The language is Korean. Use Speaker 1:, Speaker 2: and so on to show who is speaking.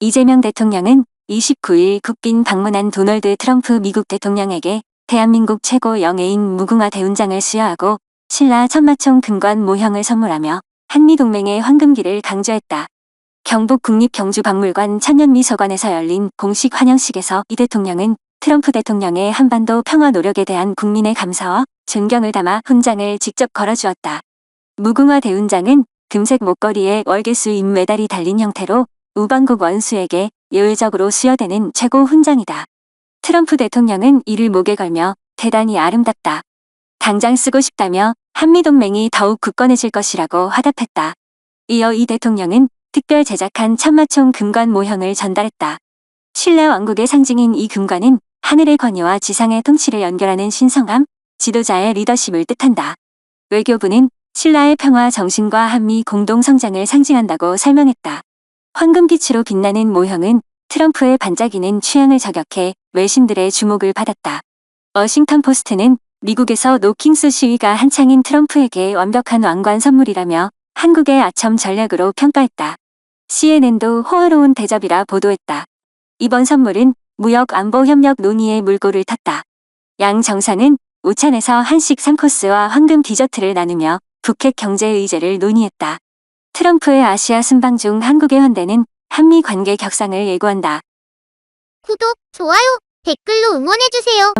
Speaker 1: 이재명 대통령은 29일 국빈 방문한 도널드 트럼프 미국 대통령에게 대한민국 최고 영예인 무궁화 대훈장을 수여하고 신라 천마총 금관 모형을 선물하며 한미동맹의 황금기를 강조했다. 경북 국립경주박물관 천년미소관에서 열린 공식 환영식에서 이 대통령은 트럼프 대통령의 한반도 평화 노력에 대한 국민의 감사와 존경을 담아 훈장을 직접 걸어주었다. 무궁화 대훈장은 금색 목걸이에 월계수 인메달이 달린 형태로 우방국 원수에게 예외적으로 수여되는 최고 훈장이다. 트럼프 대통령은 이를 목에 걸며 대단히 아름답다. 당장 쓰고 싶다며 한미동맹이 더욱 굳건해질 것이라고 화답했다. 이어 이 대통령은 특별 제작한 천마총 금관 모형을 전달했다. 신라 왕국의 상징인 이 금관은 하늘의 권위와 지상의 통치를 연결하는 신성함, 지도자의 리더십을 뜻한다. 외교부는 신라의 평화 정신과 한미 공동 성장을 상징한다고 설명했다. 황금빛으로 빛나는 모형은 트럼프의 반짝이는 취향을 저격해 외신들의 주목을 받았다. 워싱턴 포스트는 미국에서 노킹스 시위가 한창인 트럼프에게 완벽한 왕관 선물이라며 한국의 아첨 전략으로 평가했다. CNN도 호화로운 대접이라 보도했다. 이번 선물은 무역 안보 협력 논의의 물꼬를 탔다. 양 정상은 오찬에서 한식 3코스와 황금 디저트를 나누며 북핵 경제 의제를 논의했다. 트럼프의 아시아 순방 중 한국의 환대는 한미 관계 격상을 예고한다.
Speaker 2: 구독, 좋아요, 댓글로 응원해주세요.